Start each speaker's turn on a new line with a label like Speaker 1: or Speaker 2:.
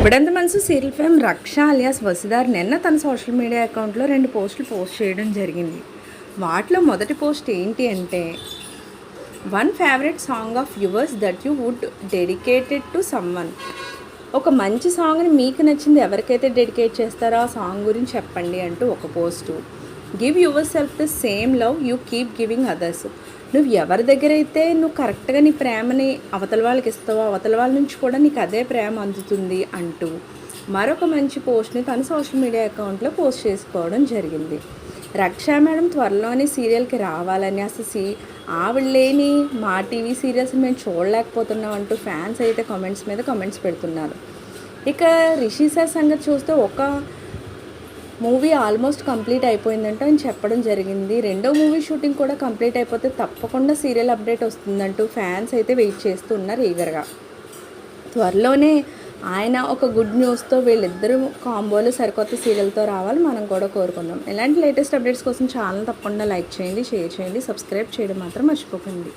Speaker 1: ఇప్పుడంత మనసు serial fame Raksha alias Vasudhar నిన్న తన సోషల్ మీడియా అకౌంట్లో రెండు పోస్టులు పోస్ట్ చేయడం జరిగింది. వాటిలో మొదటి పోస్ట్ ఏంటి అంటే one favourite song of yours that you would dedicated to someone. ఒక మంచి సాంగ్ని మీకు నచ్చింది ఎవరికైతే డెడికేట్ చేస్తారో ఆ సాంగ్ గురించి చెప్పండి అంటూ ఒక post. Give yourself the same love you keep giving others నువ్వు ఎవరి దగ్గర అయితే నువ్వు కరెక్ట్గా నీ ప్రేమని అవతల వాళ్ళకి ఇస్తావో అవతల వాళ్ళ నుంచి కూడా నీకు అదే ప్రేమ అందుతుంది అంటూ మరొక మంచి పోస్ట్ని తన సోషల్ మీడియా అకౌంట్లో పోస్ట్ చేసుకోవడం జరిగింది. రక్షా మేడం త్వరలోనే సీరియల్కి రావాలని అసలు సీ ఆవిడ లేని మా టీవీ సీరియల్స్ మేము చూడలేకపోతున్నాం అంటూ ఫ్యాన్స్ అయితే కామెంట్స్ మీద కామెంట్స్ పెడుతున్నారు. ఇక రిషి సార్ సంగతి చూస్తే ఒక మూవీ ఆల్మోస్ట్ కంప్లీట్ అయిపోయిందంటూ ఆయన చెప్పడం జరిగింది. రెండో మూవీ షూటింగ్ కూడా కంప్లీట్ అయిపోతే తప్పకుండా సీరియల్ అప్డేట్ వస్తుందంటూ ఫ్యాన్స్ అయితే వెయిట్ చేస్తూ ఉన్నారు ఈగర్గా. త్వరలోనే ఆయన ఒక గుడ్ న్యూస్తో వీళ్ళిద్దరూ కాంబోలు సరికొత్త సీరియల్తో రావాలి మనం కూడా కోరుకుందాం. ఇలాంటి లేటెస్ట్ అప్డేట్స్ కోసం ఛానల్ తప్పకుండా లైక్ చేయండి షేర్ చేయండి సబ్స్క్రైబ్ చేయడం మాత్రం మర్చిపోకండి.